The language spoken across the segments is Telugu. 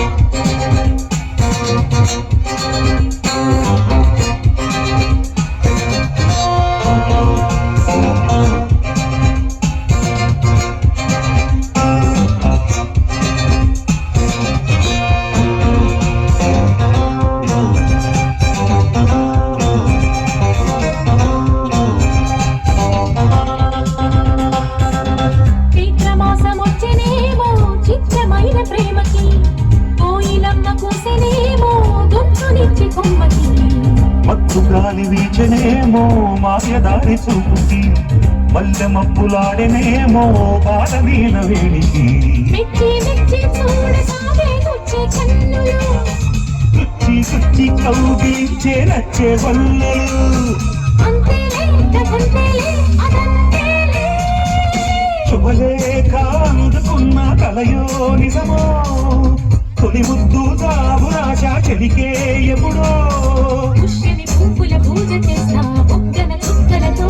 Música మత్తు గాలి వీచనేమో మాయదారి చూపుకి మల్లె మబ్బులాడెనేమో బాలవీణ వేడికి కుచ్చి కుచ్చి కౌగిలించే నచ్చే వల్లలు. శుభలేఖ అందుకున్న కలయో నిజమో. తొలి ముద్దు తాబురాశ చెలికే ఎప్పుడో. పుష్యని పువ్వుల పూజ చేస్తా బొగ్గన చుక్కలతో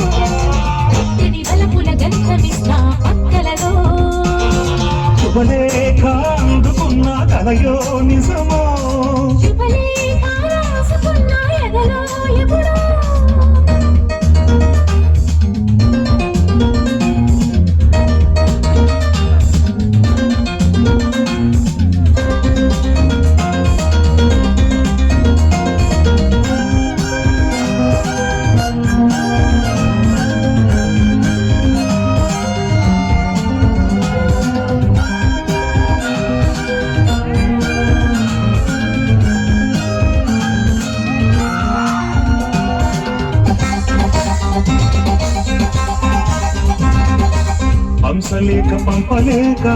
హంసలేఖ పంపలేక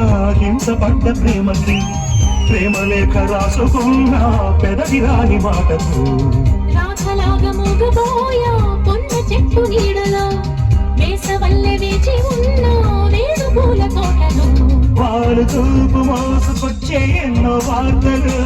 హింసపడ్డ ప్రేమకి ప్రేమలేఖ రాసుకున్న పెదవి రాని మాటకు. మూగబోయా పొన్న చెట్టు నీడలో వేసవల్లె వేచి ఉన్న వేణు పూల తోటలో. వాళ్ళు మోసుకొచ్చే ఎన్నో వార్తలు.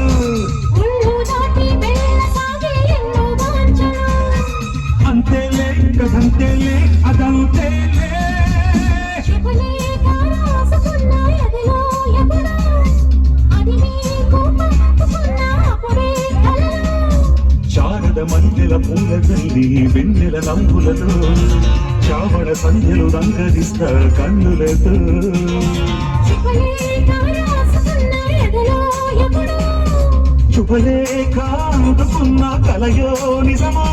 శారద మల్లెల పూల తల్లి వెన్నెల నంబులతో చావడ సంధ్యలు రంగరిస్తా కన్నులతో. చుపలే రాసుకున్న కలయో నిజమో.